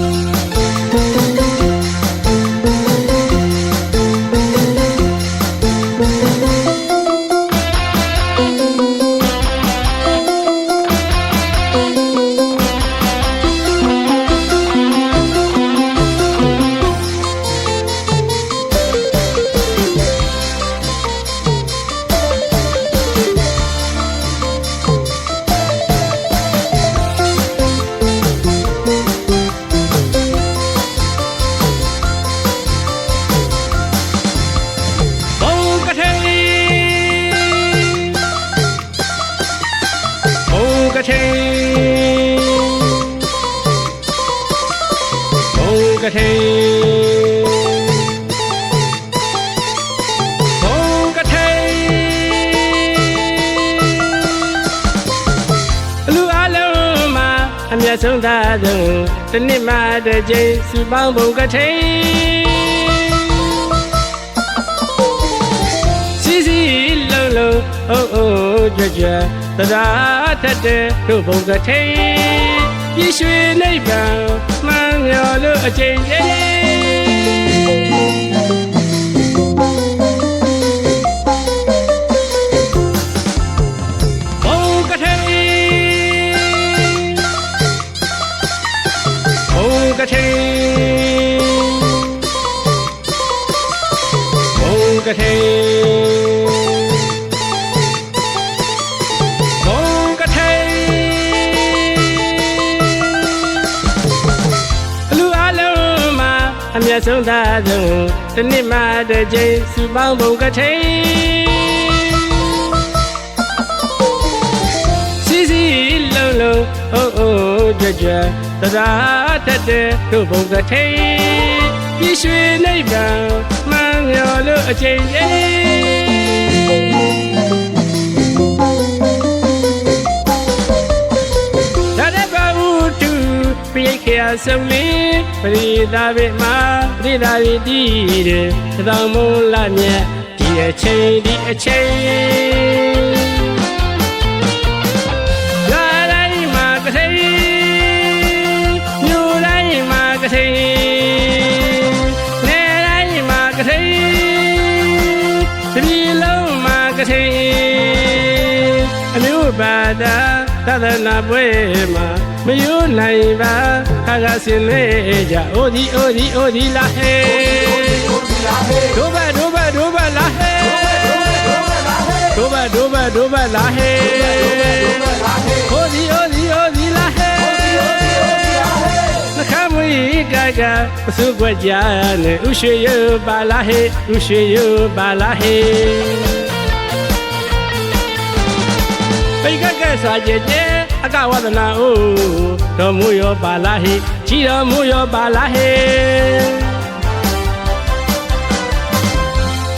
ဘုံ အမျက်ဆုံးသားဆုံးတစ်နှစ်မှတစ်ကြိမ်စူပေါင်းဘုံကထိန်စီစီလုံးလုံးအုံအုံကြွကြွသဒ္ဓါထက်တဲ့တို့ဘုံကထိန်ပြည့်ရွှေနိဗ္ဗာန်မှန်မျော်လို့အကျဉ်းချင်းဘုံ အမျက်ဆုံးသားဆုံးတစ်နှစ်မှတစ်ကြိမ်စူပေါင်းဘုံကထိန်စီစီလုံးလုံးအုံအုံကြွကြွသဒ္ဓါတတ်တဲ့တို့ဘုံကထိန်ပြည့်ရွှေနိဗ္ဗာန်မှန်မျော်လို့အချိန်ကြီး ပြိတ်ခေအစုံလေးပရိသာဝိမှာပရိသာဝိတည်တဲ့သောင်းမုံလာမြတ်ဒီအချိန်ဒီအချိန်လာတိုင်းမှာကထိန်မြို့တိုင်းမှာကထိန်နေတိုင်းမှာကထိန်တပြည်လုံးမှာကထိန်အမျိုးဘာသာသဒ္ဒနာပွဲမှာ မယိုးနိုင်ပါခါကဆင်နေကြအိုဒီအိုဒီအိုဒီလာဟေဒိုဘဒိုဘဒိုဘလာဟေဒိုဘဒိုဘဒိုဘလာဟေဟိုဒီအိုဒီအိုဒီလာဟေနှခမွေကကပစုကွက်ကြနဲ့ဥရွှေရပါလာဟေဥရွှေရပါလာဟေပိတ်ကကစွာကြည်ကြဲ အကဝဒနာအိုတော်မူရောပါလာဟေချီတော်မူရောပါလာဟေ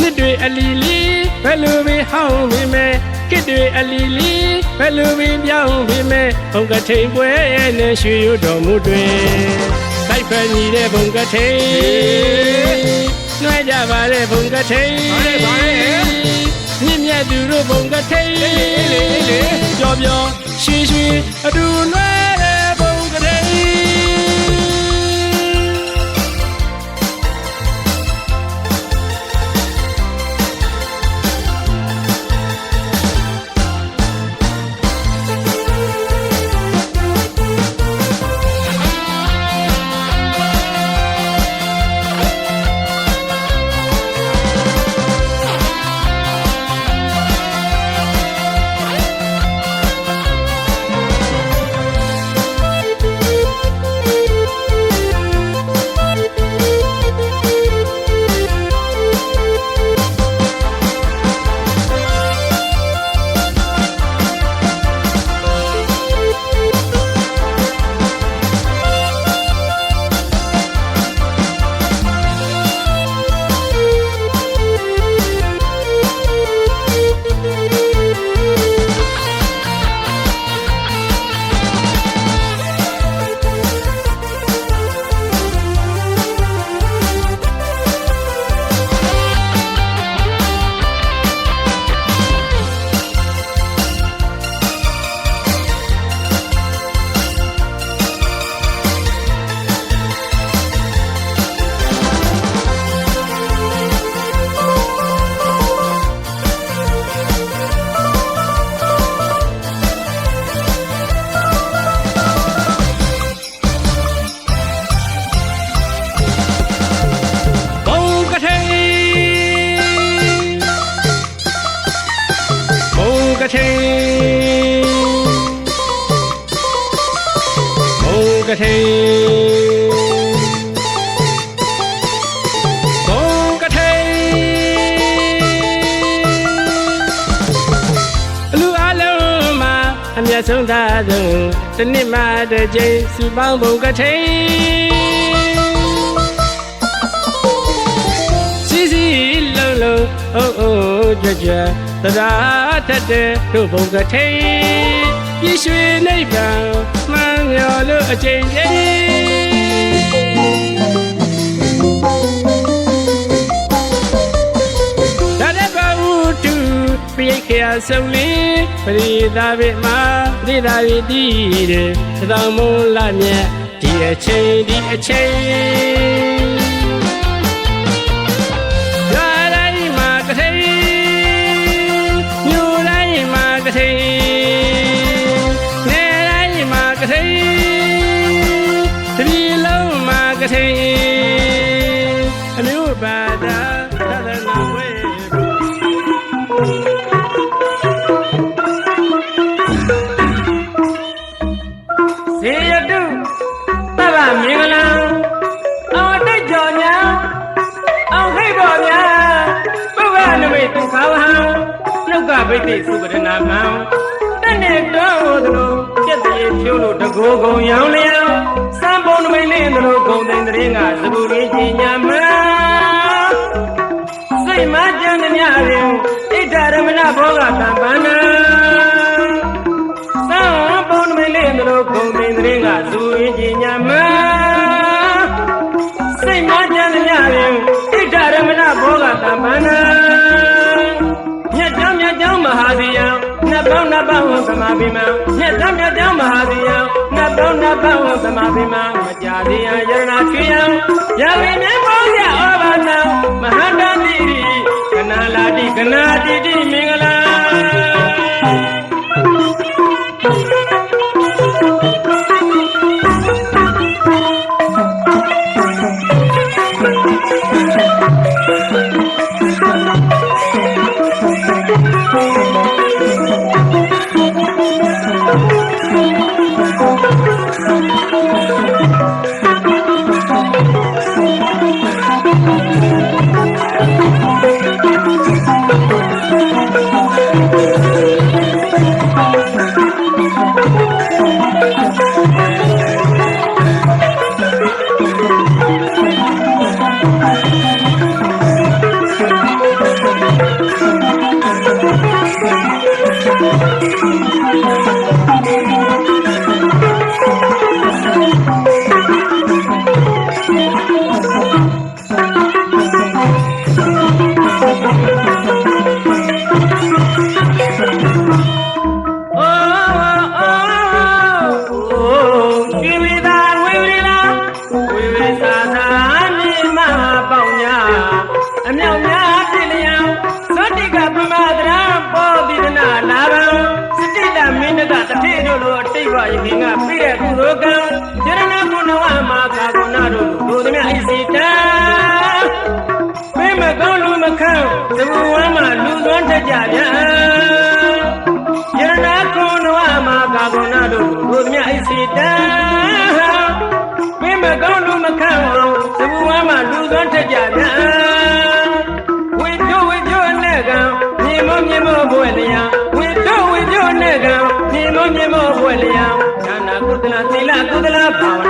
နှစ်တွေအလီလီဘယ်လိုပဲဟောင်းမိမဲကစ်တွေအလီလီဘယ်လိုပဲပြောင်းမိမဲဘုံကထိန်ပွဲနဲ့ရွှေရတော်မူတွေတိုက်ဖက်ညီတဲ့ဘုံကထိန်နှွဲကြပါတဲ့ဘုံကထိန်ပါလေပါလေမြင့်မြတ်သူတို့ဘုံကထိန်ပျော်ပျော် ရွှေရွှေအတူနွဲတဲ့ ကထိန်ဘုံကထိန်ဘုံကထိန်အလူအလုံးမှာအမျက်ဆုံးသားဆုံးတစ်နှစ်မှတစ်ကြိမ်စူပေါင်းဘုံကထိန်စီစီလုံးလုံးအိုးအိုးကြွကြွ သဒ္ဓါထက်တဲ့တို့ဘုံကထိန်ပြည့်ရွှေနိဗ္ဗာန်မှန်မျော်လို့အကျင့်ကြီးဒါလည်းပါဥတူပြိခေယဆုံးလင်းပရိသာဝိမာပရိသာဝိတိတဲ့သံမုံလာမြတ်ဒီအချိန်ဒီအချိန် ဒုက္ခဝဟံနှုတ်ကဗိသိစုပဒနာမံတနဲ့တော်ဟိုသလိုပြက်တည်းဖြိုးလို့တကိုယ်ကုံရောင်လျံစံပုံနမိတ်လင်းသလိုဂုံသိမ့်တရင်ကသဘူရင်းကြီးညာမံစိတ်မကြံသမျှရင်ဣဒ္ဓရမဏဘောဂတံပန္နာသံပုံနမိတ်လေးတို့ဂုံသိင်တဲ့ကဇူရင်ကြီးညာမ ပေါင်းနတ်ပေါင်းသမာပိမံမြတ်ကြောင့်မြတ်ကြောင့်မဟာသီယံနတ်ပေါင်းနတ်ပေါင်းသမာပိမံမကြာသေးယံယရဏချွေယံယဝိမြတ်ပေါင်းရဩဘာနံမဟာတတိရိကနာလာတိကနာတိတိမင်္ဂလာ သဘူဝမ်းမှာလူသွန်းတတ်ကြပြန်ယရနာကုဏဝမှာကာကုဏတို့တို့မြအိစီတံမင်းမကောင်းလူမခန့်သဘူဝမ်းမှာလူသွန်းတတ်ကြပြန်ဝိတို့ဝိတို့နဲ့ကံမြေမမြေမဘွယ်လျံဝိတို့ဝိတို့နဲ့ကံမြေမမြေမဘွယ်လျံဒါနာကုသလသီလကုသလဘာဝနာ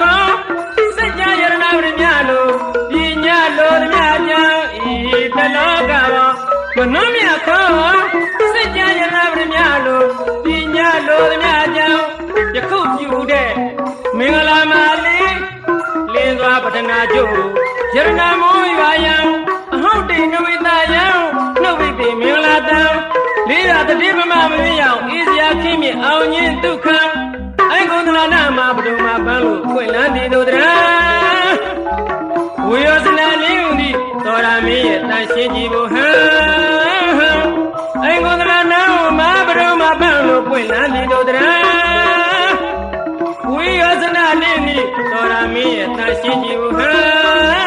ခေါ်စัจ जा ယရနာဝိမြလို့ပညာလိုသမျှကြောင့်ဤတလောကဘောမနှမြခေါ်စัจ जा ယရနာဝိမြလို့ပညာလိုသမျှကြောင့်ယခုပြုတဲ့မင်္ဂလာမာလေးလင်းစွာပတနာကျုပ်ယရနာမောရွာယံအဟောက်တိနဝိတယံနှုတ်ဝိတိမင်္ဂလာတံလေးရာတတိပမမင်းရောက်ဤစရာခင်းမြအောင်ခြင်းဒုက္ခအိုင်ကု န္ဒလာနာမှာဘဒုမှာပန်းလို့ခွင့်လန်းတည်တို့တရာဝေယောစနာလေးဦးဒီတော်ရမင်းရဲ့တန်ရှင်းကြည်ဖို့ဟံဟံအိုင်ကုန္ဒလာနာမှာဘဒုမှာပန်းလို့ခွင့်လန်းတည်တို့တရာဝေယောစနာလေးနီတော်ရမင်းရဲ့တန်ရှင်းကြည်ဖို့ဟံဟံ